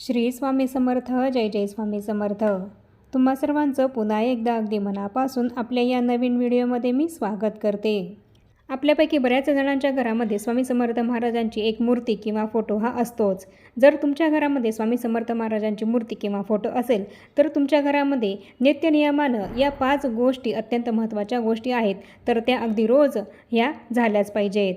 श्री स्वामी समर्थ जय जय स्वामी समर्थ. तुम्हा सर्वांचं पुन्हा एकदा अगदी मनापासून आपल्या या नवीन व्हिडिओमध्ये मी स्वागत करते. आपल्यापैकी बऱ्याच जणांच्या घरामध्ये स्वामी समर्थ महाराजांची एक मूर्ती किंवा फोटो हा असतोच. जर तुमच्या घरामध्ये स्वामी समर्थ महाराजांची मूर्ती किंवा फोटो असेल तर तुमच्या घरामध्ये नित्यनियमानं या पाच गोष्टी अत्यंत महत्त्वाच्या गोष्टी आहेत तर त्या अगदी रोज ह्या झाल्याच पाहिजेत.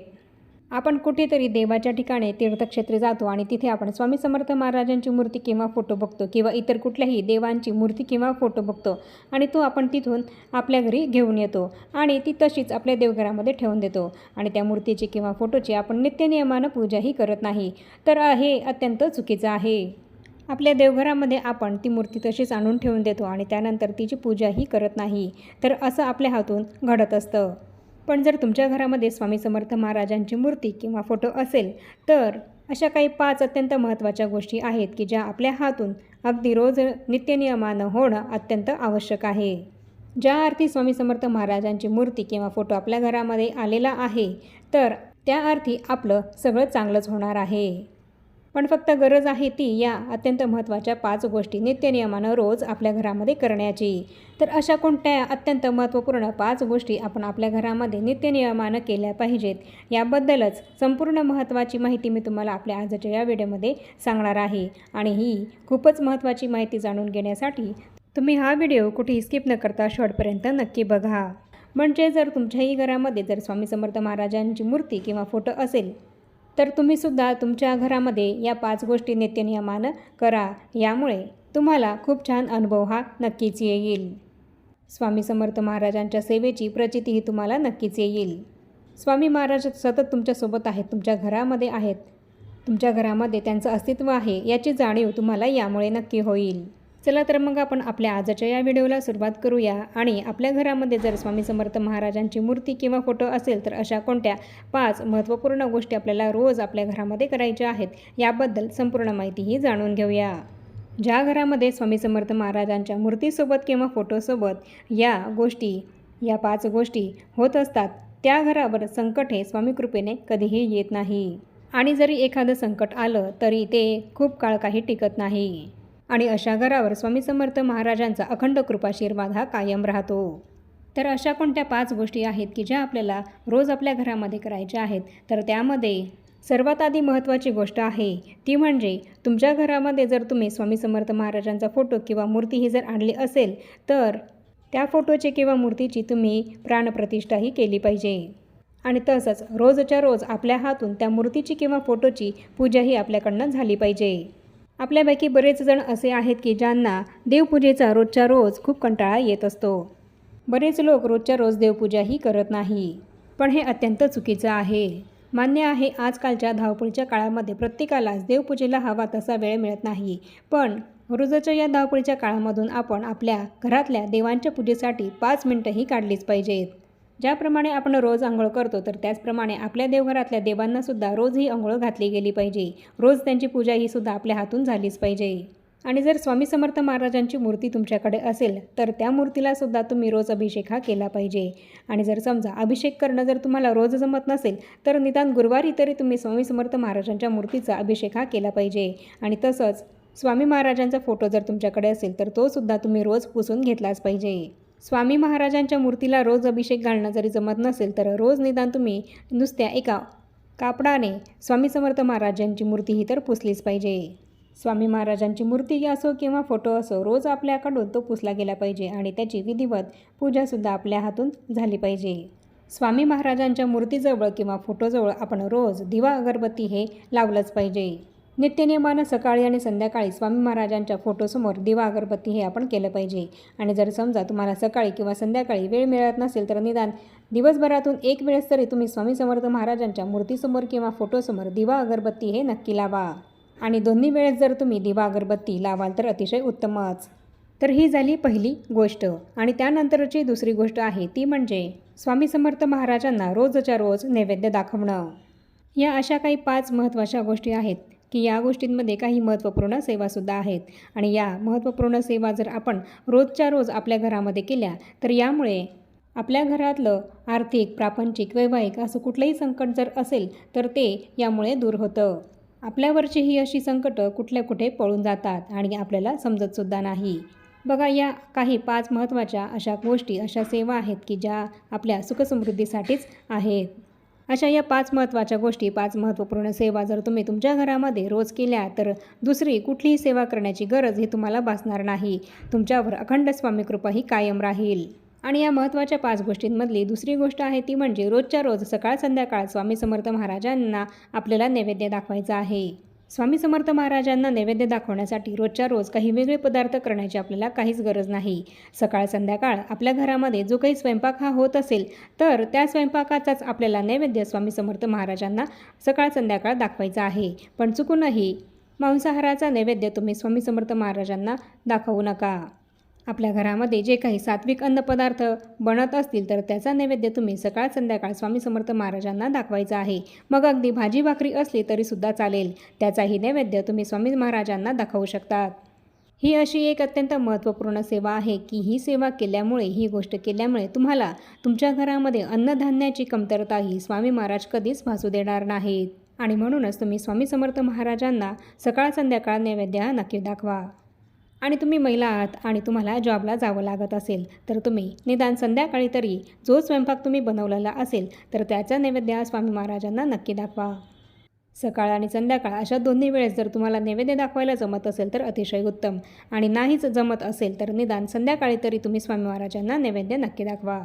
आपण कुठेतरी देवाच्या ठिकाणी तीर्थक्षेत्री जातो आणि तिथे आपण स्वामी समर्थ महाराजांची मूर्ती किंवा फोटो बघतो किंवा इतर कुठल्याही देवांची मूर्ती किंवा फोटो बघतो आणि तो आपण तिथून आपल्या घरी घेऊन येतो आणि ती तशीच आपल्या देवघरामध्ये ठेवून देतो. आणि त्या मूर्तीची किंवा फोटोची आपण नित्यनियमानं पूजाही करत नाही. तर हे अत्यंत चुकीचं आहे. आपल्या देवघरामध्ये आपण ती मूर्ती तशीच आणून ठेवून देतो आणि त्यानंतर तिची पूजाही करत नाही. तर असं आपल्या हातून घडत असतं. पण जर तुमच्या घरामध्ये स्वामी समर्थ महाराजांची मूर्ती किंवा फोटो असेल तर अशा काही पाच अत्यंत महत्त्वाच्या गोष्टी आहेत की ज्या आपल्या हातून अगदी रोज नित्यनियमानं होणं अत्यंत आवश्यक आहे. ज्या अर्थी स्वामी समर्थ महाराजांची मूर्ती किंवा फोटो आपल्या घरामध्ये आलेला आहे तर त्या अर्थी आपलं सगळं चांगलंच होणार आहे. पण फक्त गरज आहे ती या अत्यंत महत्त्वाच्या पाच गोष्टी नित्यनियमानं रोज आपल्या घरामध्ये करण्याची. तर अशा कोणत्या अत्यंत महत्त्वपूर्ण पाच गोष्टी आपण आपल्या घरामध्ये नित्यनियमानं केल्या पाहिजेत? याबद्दलच संपूर्ण महत्त्वाची माहिती मी तुम्हाला आपल्या आजच्या या व्हिडिओमध्ये सांगणार आहे. आणि ही खूपच महत्त्वाची माहिती जाणून घेण्यासाठी तुम्ही हा व्हिडिओ कुठेही स्किप न करता शेवटपर्यंत नक्की बघा. म्हणजे जर तुमच्याही घरामध्ये जर स्वामी समर्थ महाराजांची मूर्ती किंवा फोटो असेल तर तुम्हीसुद्धा तुमच्या घरामध्ये या पाच गोष्टी नित्यनियमानं करा. यामुळे तुम्हाला खूप छान अनुभव हा नक्कीच येईल. स्वामी समर्थ महाराजांच्या सेवेची प्रचितीही तुम्हाला नक्कीच येईल. स्वामी महाराज सतत तुमच्यासोबत आहेत तुमच्या घरामध्ये आहेत. तुमच्या घरामध्ये त्यांचं अस्तित्व आहे याची जाणीव तुम्हाला यामुळे नक्की होईल. चला तर मग आपण आपल्या आजच्या या व्हिडिओला सुरुवात करूया. आणि आपल्या घरामध्ये जर स्वामी समर्थ महाराजांची मूर्ती किंवा फोटो असेल तर अशा कोणत्या पाच महत्त्वपूर्ण गोष्टी आपल्याला रोज आपल्या घरामध्ये करायच्या आहेत याबद्दल संपूर्ण माहितीही जाणून घेऊया. ज्या घरामध्ये स्वामी समर्थ महाराजांच्या मूर्तीसोबत किंवा फोटोसोबत या गोष्टी या पाच गोष्टी होत असतात त्या घरावर संकट हे स्वामी कृपेने कधीही येत नाही. आणि जरी एखादं संकट आलं तरी ते खूप काळ काही टिकत नाही. आणि अशा घरावर स्वामी समर्थ महाराजांचा अखंड कृपाशीर्वाद हा कायम राहतो. तर अशा कोणत्या पाच गोष्टी आहेत की ज्या आपल्याला रोज आपल्या घरामध्ये करायच्या आहेत? तर त्यामध्ये सर्वात आधी महत्त्वाची गोष्ट आहे ती म्हणजे तुमच्या घरामध्ये जर तुम्ही स्वामी समर्थ महाराजांचा फोटो किंवा मूर्ती ही जर आणली असेल तर त्या फोटोची किंवा मूर्तीची तुम्ही प्राणप्रतिष्ठाही केली पाहिजे. आणि तसंच रोजच्या रोज आपल्या हातून त्या मूर्तीची किंवा फोटोची पूजाही आपल्याकडनं झाली पाहिजे. आपल्यापैकी बरेच जण असे आहेत की ज्यांना देवपूजेचा रोजच्या रोज खूप कंटाळा येत असतो. बरेच लोक रोजच्या रोज देवपूजाही करत नाही. पण हे अत्यंत चुकीचं आहे. मान्य आहे आजकालच्या धावपळीच्या काळामध्ये प्रत्येकालाच देवपूजेला हवा तसा वेळ मिळत नाही. पण रोजच्या या धावपळीच्या काळामधून आपण आपल्या घरातल्या देवांच्या पूजेसाठी पाच मिनटंही काढलीच पाहिजेत. ज्याप्रमाणे आपण रोज आंघोळ करतो तर त्याचप्रमाणे आपल्या देवघरातल्या देवांनासुद्धा रोज ही आंघोळ घातली गेली पाहिजे. रोज त्यांची पूजा ही सुद्धा आपल्या हातून झालीच पाहिजे. आणि जर स्वामी समर्थ महाराजांची मूर्ती तुमच्याकडे असेल तर त्या मूर्तीला सुद्धा तुम्ही रोज अभिषेक हा केला पाहिजे. आणि जर समजा अभिषेक करणं जर तुम्हाला रोज जमत नसेल तर निदान गुरुवारी तरी तुम्ही स्वामी समर्थ महाराजांच्या मूर्तीचा अभिषेक हा केला पाहिजे. आणि तसंच स्वामी महाराजांचा फोटो जर तुमच्याकडे असेल तर तो सुद्धा तुम्ही रोज पुसून घेतलाच पाहिजे. स्वामी महाराजांच्या मूर्तीला रोज अभिषेक घालणं जरी जमत नसेल तर रोज निदान तुम्ही नुसत्या एका कापडाने स्वामी समर्थ महाराजांची मूर्ती ही तर पुसलीच पाहिजे. स्वामी महाराजांची मूर्ती असो किंवा फोटो असो रोज आपल्याकडून तो पुसला गेला पाहिजे आणि त्याची विधिवत पूजासुद्धा आपल्या हातून झाली पाहिजे. स्वामी महाराजांच्या मूर्तीजवळ किंवा फोटोजवळ आपण रोज दिवा अगरबत्ती हे लावलंच पाहिजे. नित्यनियमानं सकाळी आणि संध्याकाळी स्वामी महाराजांच्या फोटोसमोर दिवा अगरबत्ती हे आपण केलं पाहिजे. आणि जर समजा तुम्हाला सकाळी किंवा संध्याकाळी वेळ मिळत नसेल तर निदान दिवसभरातून एक वेळेस तरी तुम्ही स्वामी समर्थ महाराजांच्या मूर्तीसमोर किंवा फोटोसमोर दिवा अगरबत्ती हे नक्की लावा. आणि दोन्ही वेळेस जर तुम्ही दिवा अगरबत्ती लावाल तर अतिशय उत्तमच. तर ही झाली पहिली गोष्ट. आणि त्यानंतरची दुसरी गोष्ट आहे ती म्हणजे स्वामी समर्थ महाराजांना रोजच्या रोज नैवेद्य दाखवणं. या अशा काही पाच महत्त्वाच्या गोष्टी आहेत. की या गोष्टींमध्ये काही महत्त्वपूर्ण सेवासुद्धा आहेत. आणि या महत्त्वपूर्ण सेवा जर आपण रोजच्या रोज आपल्या घरामध्ये केल्या तर यामुळे आपल्या घरातलं आर्थिक प्रापंचिक वैवाहिक असं कुठलंही संकट जर असेल तर ते यामुळे दूर होतं. आपल्यावरची ही अशी संकटं कुठल्या कुठे पळून जातात आणि आपल्याला समजतसुद्धा नाही. बघा या काही पाच महत्त्वाच्या अशा गोष्टी अशा सेवा आहेत की ज्या आपल्या सुखसमृद्धीसाठीच आहेत. अशा या पाच महत्त्वाच्या गोष्टी पाच महत्त्वपूर्ण सेवा जर तुम्ही तुमच्या घरामध्ये रोज केल्या तर दुसरी कुठलीही सेवा करण्याची गरज ही तुम्हाला भासणार नाही. तुमच्यावर अखंड स्वामी कृपा ही कायम राहील. आणि या महत्त्वाच्या पाच गोष्टींमधली दुसरी गोष्ट आहे ती म्हणजे रोजच्या रोज सकाळ संध्याकाळ स्वामी समर्थ महाराजांना आपल्याला नैवेद्य दाखवायचा आहे. स्वामी समर्थ महाराजांना नैवेद्य दाखवण्यासाठी रोजच्या रोज काही वेगळे पदार्थ करण्याची आपल्याला काहीच गरज नाही. सकाळ संध्याकाळ आपल्या घरामध्ये जो काही स्वयंपाक हा होत असेल तर त्या स्वयंपाकाचाच आपल्याला नैवेद्य स्वामी समर्थ महाराजांना सकाळ संध्याकाळ दाखवायचा आहे. पण चुकूनही मांसाहाराचा नैवेद्य तुम्ही स्वामी समर्थ महाराजांना दाखवू नका. आपल्या घरामध्ये जे काही सात्विक अन्नपदार्थ बनत असतील तर त्याचा नैवेद्य तुम्ही सकाळ संध्याकाळ स्वामी समर्थ महाराजांना दाखवायचा आहे. मग अगदी भाजी भाकरी असली तरीसुद्धा चालेल. त्याचाही नैवेद्य तुम्ही स्वामी महाराजांना दाखवू शकतात. ही अशी एक अत्यंत महत्त्वपूर्ण सेवा आहे की ही सेवा केल्यामुळे ही गोष्ट केल्यामुळे तुम्हाला तुमच्या घरामध्ये अन्नधान्याची कमतरता ही स्वामी महाराज कधीच भासू देणार नाहीत. आणि म्हणूनच तुम्ही स्वामी समर्थ महाराजांना सकाळ संध्याकाळ नैवेद्य हा नक्की दाखवा. आणि तुम्ही महिला आहात आणि तुम्हाला जॉबला जावं लागत असेल तर तुम्ही निदान संध्याकाळी तरी जो स्वयंपाक तुम्ही बनवलेला असेल तर त्याचा नैवेद्य स्वामी महाराजांना नक्की दाखवा. सकाळ आणि संध्याकाळ अशा दोन्ही वेळेस जर तुम्हाला नैवेद्य दाखवायला जमत असेल तर अतिशय उत्तम. आणि नाहीच जमत असेल तर निदान संध्याकाळी तरी तुम्ही स्वामी महाराजांना नैवेद्य नक्की दाखवा.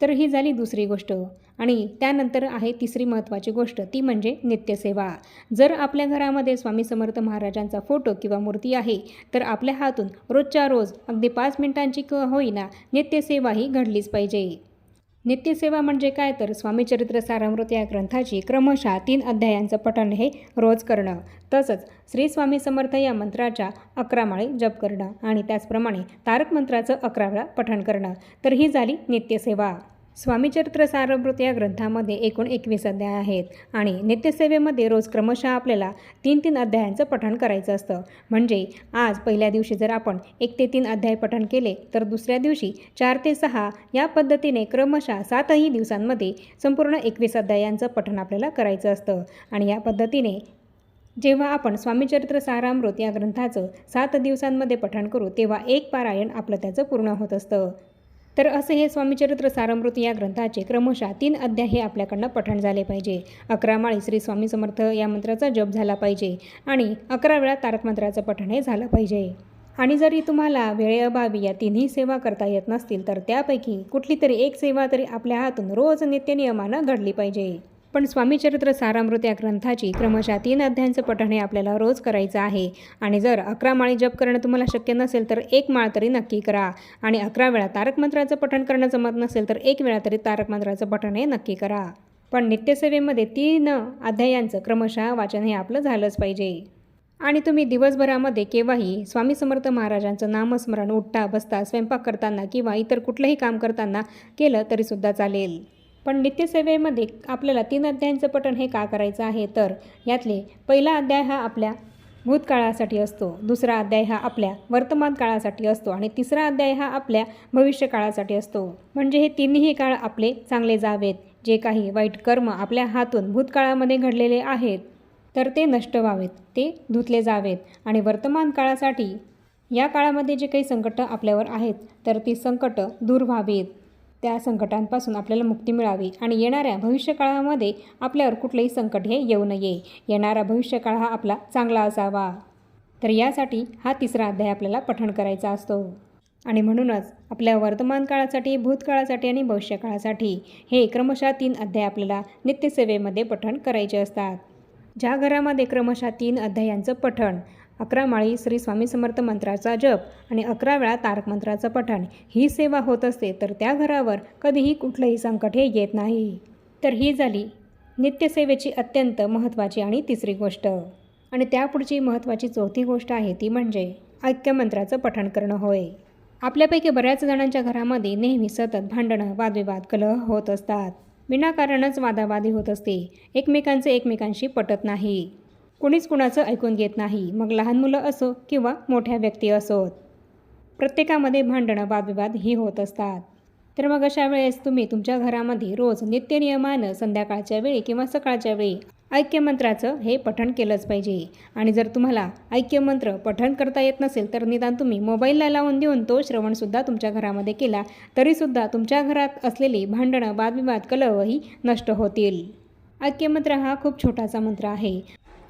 तर ही झाली दुसरी गोष्ट. आणि त्यानंतर आहे तिसरी महत्त्वाची गोष्ट ती म्हणजे नित्यसेवा. जर आपल्या घरामध्ये स्वामी समर्थ महाराजांचा फोटो किंवा मूर्ती आहे तर आपल्या हातून रोजच्या रोज अगदी पाच मिनिटांची क होईना नित्यसेवा ही घडलीच पाहिजे. नित्यसेवा म्हणजे काय? तर स्वामीचरित्र सारामृत या ग्रंथाची क्रमशः तीन अध्यायांचं पठण हे रोज करणं. तसंच श्री स्वामी समर्थ या मंत्राच्या अकरा माळी जप करणं आणि त्याचप्रमाणे तारक मंत्राचं अकरा वेळा पठण करणं. तर ही झाली नित्यसेवा. स्वामीचरित्र सारामृत या ग्रंथामध्ये एकूण एकवीस अध्याय आहेत आणि नित्यसेवेमध्ये रोज क्रमशः आपल्याला तीन तीन अध्यायांचं पठण करायचं असतं. म्हणजे आज पहिल्या दिवशी जर आपण एक ते तीन अध्याय पठण केले तर दुसऱ्या दिवशी चार ते सहा या पद्धतीने क्रमशः सातही दिवसांमध्ये संपूर्ण एकवीस अध्यायांचं पठण आपल्याला करायचं असतं. आणि या पद्धतीने जेव्हा आपण स्वामीचरित्र सारामृत या ग्रंथाचं सात दिवसांमध्ये पठण करू तेव्हा एक पारायण आपलं त्याचं पूर्ण होत असतं. तर असे हे स्वामीचरित्र सारमृत या ग्रंथाचे क्रमशः तीन अध्याय हे आपल्याकडनं पठण झाले पाहिजे. अकरा माळी श्री स्वामी समर्थ या मंत्राचा जप झाला पाहिजे आणि अकरा वेळा तारक मंत्राचं पठण हे झालं पाहिजे. आणि जरी तुम्हाला वेळेअभावी या तिन्ही सेवा करता येत नसतील तर त्यापैकी कुठली तरी एक सेवा तरी आपल्या हातून रोज नित्यनियमानं घडली पाहिजे. पण स्वामीचरित्र सारामृत या ग्रंथाची क्रमशः तीन अध्यायांचं पठण हे आपल्याला रोज करायचं आहे. आणि जर अकरा माळी जप करणं तुम्हाला शक्य नसेल तर एक माळ तरी नक्की करा. आणि अकरा वेळा तारक मंत्राचं पठण करणं जमत नसेल तर एक वेळा तरी तारक मंत्राचं पठण हे नक्की करा. पण नित्यसेवेमध्ये तीन अध्यायांचं क्रमशः वाचन हे आपलं झालंच पाहिजे. आणि तुम्ही दिवसभरामध्ये केव्हाही स्वामी समर्थ महाराजांचं नामस्मरण उठता बसता स्वयंपाक करताना किंवा इतर कुठलंही काम करताना केलं तरीसुद्धा चालेल. पण नित्यसेवेमध्ये आपल्याला तीन अध्यायांचं पठण हे का करायचं आहे? तर यातले पहिला अध्याय हा आपल्या भूतकाळासाठी असतो. दुसरा अध्याय हा आपल्या वर्तमान काळासाठी असतो. आणि तिसरा अध्याय हा आपल्या भविष्यकाळासाठी असतो. म्हणजे हे तिन्ही काळ आपले चांगले जावेत. जे काही वाईट कर्म आपल्या हातून भूतकाळामध्ये घडलेले आहेत तर ते नष्ट व्हावेत. ते धुतले जावेत. आणि वर्तमान काळासाठी या काळामध्ये जे काही संकटं आपल्यावर आहेत तर ती संकटं दूर व्हावीत. त्या संकटांपासून आपल्याला मुक्ती मिळावी आणि येणाऱ्या भविष्यकाळामध्ये आपल्यावर कुठलंही संकट हे येऊ नये. येणारा भविष्यकाळ हा आपला चांगला असावा. तर यासाठी हा तिसरा अध्याय आपल्याला पठण करायचा असतो. आणि म्हणूनच आपल्या वर्तमान काळासाठी भूतकाळासाठी आणि भविष्यकाळासाठी हे क्रमशः तीन अध्याय आपल्याला नित्यसेवेमध्ये पठण करायचे असतात. ज्या घरामध्ये क्रमशः तीन अध्यायांचं पठण अकरा माळी श्री स्वामी समर्थ मंत्राचा जप आणि अकरा वेळा तारक मंत्राचं पठण. ही सेवा होत असते तर त्या घरावर कधीही कुठलंही संकट हे येत नाही. तर ही झाली नित्यसेवेची अत्यंत महत्त्वाची आणि तिसरी गोष्ट. आणि त्यापुढची महत्त्वाची चौथी गोष्ट आहे ती म्हणजे ऐक्यमंत्राचं पठण करणं होय. आपल्यापैकी बऱ्याच जणांच्या घरामध्ये नेहमी सतत भांडणं वादविवाद कलह होत असतात. विनाकारणच वादावादी होत असते. एकमेकांचे एकमेकांशी पटत नाही. कुणीच कुणाचं ऐकून घेत नाही. मग लहान मुलं असो किंवा मोठ्या व्यक्ती असोत प्रत्येकामध्ये भांडणं वादविवाद ही होत असतात. तर मग अशा वेळेस तुम्ही तुमच्या घरामध्ये रोज नित्यनियमानं संध्याकाळच्या वेळी किंवा सकाळच्या वेळी ऐक्यमंत्राचं हे पठण केलंच पाहिजे. आणि जर तुम्हाला ऐक्यमंत्र पठण करता येत नसेल तर निदान तुम्ही मोबाईलला लावून देऊन तो श्रवणसुद्धा तुमच्या घरामध्ये केला तरीसुद्धा तुमच्या घरात असलेली भांडणं वादविवाद कलहही नष्ट होतील. ऐक्यमंत्र हा खूप छोटासा मंत्र आहे.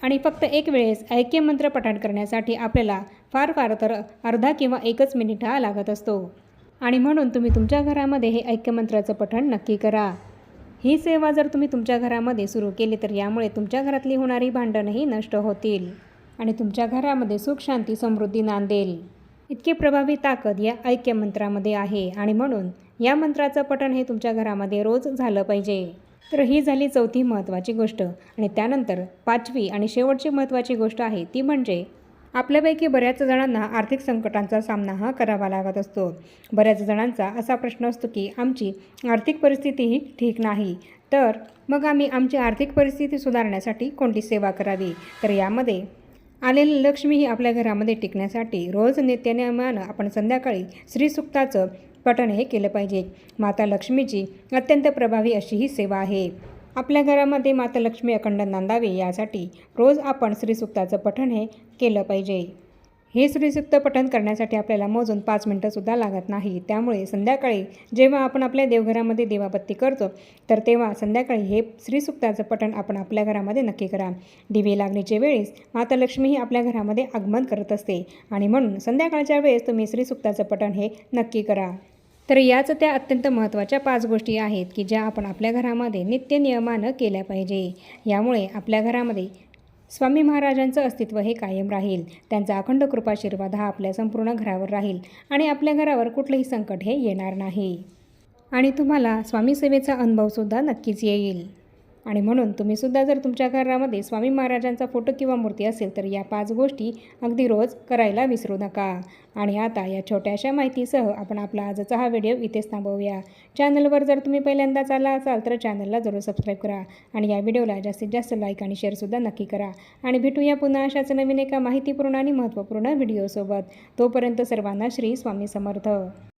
आणि फक्त एक वेळेस ऐक्यमंत्र पठण करण्यासाठी आपल्याला फार फार तर अर्धा किंवा एकच मिनिट हा लागत असतो. आणि म्हणून तुम्ही तुमच्या घरामध्ये हे ऐक्यमंत्राचं पठण नक्की करा. ही सेवा जर तुम्ही तुमच्या घरामध्ये सुरू केली तर यामुळे तुमच्या घरातली होणारी भांडणंही नष्ट होतील आणि तुमच्या घरामध्ये सुख शांती समृद्धी नांदेल. इतकी प्रभावी ताकद या ऐक्यमंत्रामध्ये आहे आणि म्हणून या मंत्राचं पठण हे तुमच्या घरामध्ये रोज झालं पाहिजे. तर ही झाली चौथी महत्त्वाची गोष्ट. आणि त्यानंतर पाचवी आणि शेवटची महत्त्वाची गोष्ट आहे ती म्हणजे आपल्यापैकी बऱ्याच जणांना आर्थिक संकटांचा सामना हा करावा लागत असतो. बऱ्याच जणांचा असा प्रश्न असतो की आमची आर्थिक परिस्थितीही ठीक नाही. तर मग आम्ही आमची आर्थिक परिस्थिती सुधारण्यासाठी कोणती सेवा करावी? तर यामध्ये आलेली लक्ष्मी ही आपल्या घरामध्ये टिकण्यासाठी रोज नित्यनियमानं आपण संध्याकाळी श्रीसुक्ताचं पठण हे केलं पाहिजे. माता लक्ष्मीची अत्यंत प्रभावी अशी ही सेवा आहे. आपल्या घरामध्ये माता लक्ष्मी अखंड नांदावे यासाठी रोज आपण श्रीसुक्ताचं पठण हे केलं पाहिजे. हे श्रीसुक्त पठण करण्यासाठी आपल्याला मोजून पाच मिनटंसुद्धा लागत नाही. त्यामुळे संध्याकाळी जेव्हा आपण आपल्या देवघरामध्ये देवाबत्ती करतो तर तेव्हा संध्याकाळी हे श्रीसुक्ताचं पठण आपण आपल्या घरामध्ये नक्की करा. दिवे लागण्याच्या वेळेस माता लक्ष्मी ही आपल्या घरामध्ये आगमन करत असते आणि म्हणून संध्याकाळच्या वेळेस तुम्ही श्रीसुक्ताचं पठण हे नक्की करा. तर याच त्या अत्यंत महत्त्वाच्या पाच गोष्टी आहेत की ज्या आपण आपल्या घरामध्ये नित्य नियमानं केल्या पाहिजे. यामुळे आपल्या घरामध्ये स्वामी महाराजांचं अस्तित्व हे कायम राहील. त्यांचा अखंड कृपाशीर्वाद हा आपल्या संपूर्ण घरावर राहील आणि आपल्या घरावर कुठलंही संकट हे येणार नाही. आणि तुम्हाला स्वामी सेवेचा अनुभवसुद्धा नक्कीच येईल. आणि म्हणून तुम्हीसुद्धा जर तुमच्या घरामध्ये स्वामी महाराजांचा फोटो किंवा मूर्ती असेल तर या पाच गोष्टी अगदी रोज करायला विसरू नका. आणि आता या छोट्याशा माहितीसह आपण आपला आजचा हा व्हिडिओ इथेच थांबवूया. चॅनलवर जर तुम्ही पहिल्यांदाच आला असाल तर चॅनलला जरूर सबस्क्राईब करा आणि या व्हिडिओला जास्तीत जास्त लाईक आणि शेअरसुद्धा नक्की करा. आणि भेटूया पुन्हा अशाच नवीन एका माहितीपूर्ण आणि महत्त्वपूर्ण व्हिडिओसोबत. तोपर्यंत सर्वांना श्री स्वामी समर्थ.